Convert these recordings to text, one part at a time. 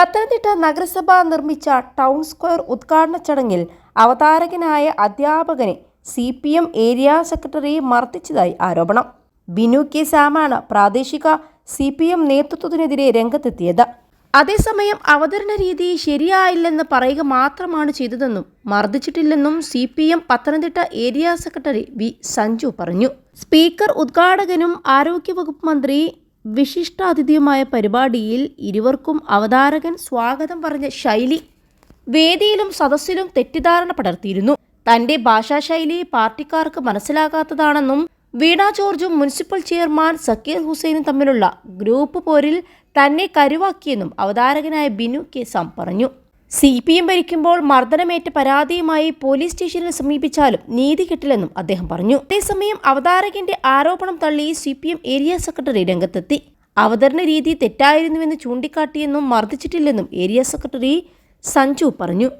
പത്തനംതിട്ട നഗരസഭ നിർമ്മിച്ച town square ഉദ്ഘാടന ചടങ്ങിൽ അവതാരകനായ അധ്യാപകനെ C P M area secretary മർദ്ദിച്ചതായി ആരോപണം. ബിനു കെ സാമാണ് പ്രാദേശിക സി പി എം നേതൃത്വത്തിനെതിരെ രംഗത്തെത്തിയത്. അതേസമയം അവതരണ രീതി ശരിയായില്ലെന്ന് പറയുക മാത്രമാണ് ചെയ്തതെന്നും മർദ്ദിച്ചിട്ടില്ലെന്നും C P M Pathanamthitta area secretary V Sanju പറഞ്ഞു. സ്പീക്കർ ഉദ്ഘാടകനും ആരോഗ്യവകുപ്പ് മന്ത്രി വിശിഷ്ടാതിഥിയുമായ പരിപാടിയിൽ ഇരുവർക്കും അവതാരകൻ സ്വാഗതം പറഞ്ഞ ശൈലി വേദിയിലും സദസ്സിലും തെറ്റിദ്ധാരണ പടർത്തിയിരുന്നു. തന്റെ ഭാഷാശൈലി പാർട്ടിക്കാർക്ക് മനസ്സിലാകാത്തതാണെന്നും വീണ ജോർജും മുനിസിപ്പൽ ചെയർമാൻ സക്കീർ ഹുസൈനും തമ്മിലുള്ള ഗ്രൂപ്പ് പോരിൽ തന്നെ കരുവാക്കിയെന്നും അവതാരകനായ ബിനു കെ സാം പറഞ്ഞു. സി പി എം ഭരിക്കുമ്പോൾ മർദ്ദനമേറ്റ പരാതിയുമായി പോലീസ് സ്റ്റേഷനിൽ സമീപിച്ചാലും നീതി കിട്ടില്ലെന്നും അദ്ദേഹം പറഞ്ഞു. അതേസമയം അവതാരകന്റെ ആരോപണം തള്ളി C P M area secretary രംഗത്തെത്തി. അവതരണ രീതി തെറ്റായിരുന്നുവെന്ന് ചൂണ്ടിക്കാട്ടിയെന്നും മർദ്ദിച്ചിട്ടില്ലെന്നും ഏരിയ സെക്രട്ടറി സഞ്ജു പറഞ്ഞു.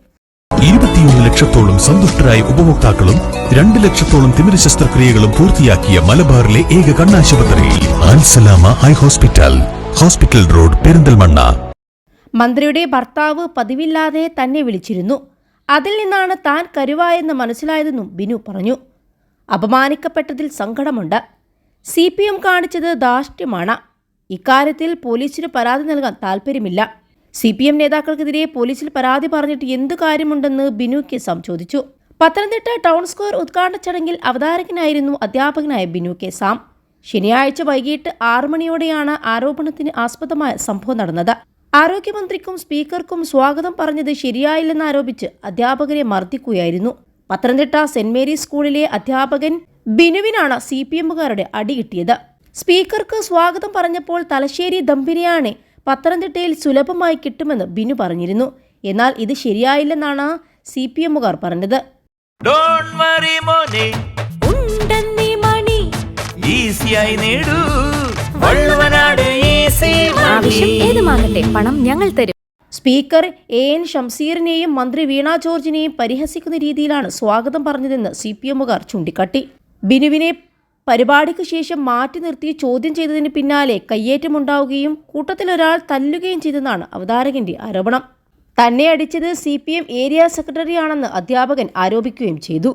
ഇരുപത്തിയൊന്ന് ലക്ഷത്തോളം സന്തുഷ്ടരായ ഉപഭോക്താക്കളും രണ്ട് ലക്ഷത്തോളം തിമിര ശസ്ത്രക്രിയകളും പൂർത്തിയാക്കിയ മലബാറിലെ ഏക കണ്ണാശുപത്രി ആൻസലാമ eye hospital. Hospital road Perinthalmanna. മന്ത്രിയുടെ ഭർത്താവ് പതിവില്ലാതെ തന്നെ വിളിച്ചിരുന്നു. അതിൽ നിന്നാണ് താൻ കരുവായെന്ന് മനസ്സിലായതെന്നും ബിനു പറഞ്ഞു. അപമാനിക്കപ്പെട്ടതിൽ സങ്കടമുണ്ട്. സി പി എം കാണിച്ചത് ധാർഷ്ട്യമാണ്. ഇക്കാര്യത്തിൽ പോലീസിന് പരാതി നൽകാൻ താൽപ്പര്യമില്ല. സി പി എം നേതാക്കൾക്കെതിരെ പോലീസിൽ പരാതി പറഞ്ഞിട്ട് എന്തു കാര്യമുണ്ടെന്ന് ബിനു കെ സാം ചോദിച്ചു. പത്തനംതിട്ട ടൗൺ സ്ക്വയർ ഉദ്ഘാടന ചടങ്ങിൽ അവതാരകനായിരുന്നു അധ്യാപകനായ ബിനു കെ സാം ശനിയാഴ്ച വൈകിട്ട് ആറു മണിയോടെയാണ് ആരോപണത്തിന് ആസ്പദമായ സംഭവം നടന്നത്. ആരോഗ്യമന്ത്രിക്കും സ്പീക്കർക്കും സ്വാഗതം പറഞ്ഞത് ശരിയായില്ലെന്ന് ആരോപിച്ച് അധ്യാപകരെ മർദ്ദിക്കുകയായിരുന്നു. പത്തനംതിട്ട സെന്റ് മേരീസ് സ്കൂളിലെ അധ്യാപകൻ ബിനുവിനാണ് സി പി എമ്മുകാരുടെ അടികിട്ടിയത് സ്പീക്കർക്ക് സ്വാഗതം പറഞ്ഞപ്പോൾ തലശ്ശേരി ദമ്പിനെയാണ് പത്തനംതിട്ടയിൽ സുലഭമായി കിട്ടുമെന്ന് ബിനു പറഞ്ഞിരുന്നു. എന്നാൽ ഇത് ശരിയായില്ലെന്നാണ് സി പി എമ്മുകാർ പറഞ്ഞത്. ഈസിയായി നേടൂ. പണം ഞങ്ങൾ തരും. സ്പീക്കർ എ എൻ ഷംസീറിനെയും മന്ത്രി വീണ ജോർജിനെയും പരിഹസിക്കുന്ന രീതിയിലാണ് സ്വാഗതം പറഞ്ഞതെന്ന് സി പി എമ്മുകാർ ചൂണ്ടിക്കാട്ടി. ബിനുവിനെ പരിപാടിക്ക് ശേഷം മാറ്റി നിർത്തി ചോദ്യം ചെയ്തതിന് പിന്നാലെ കയ്യേറ്റമുണ്ടാവുകയും കൂട്ടത്തിലൊരാൾ തല്ലുകയും ചെയ്തെന്നാണ് അവതാരകന്റെ ആരോപണം. തന്നെ അടിച്ചത് സി പി എം ഏരിയ സെക്രട്ടറിയാണെന്ന് അധ്യാപകൻ ആരോപിക്കുകയും ചെയ്തു.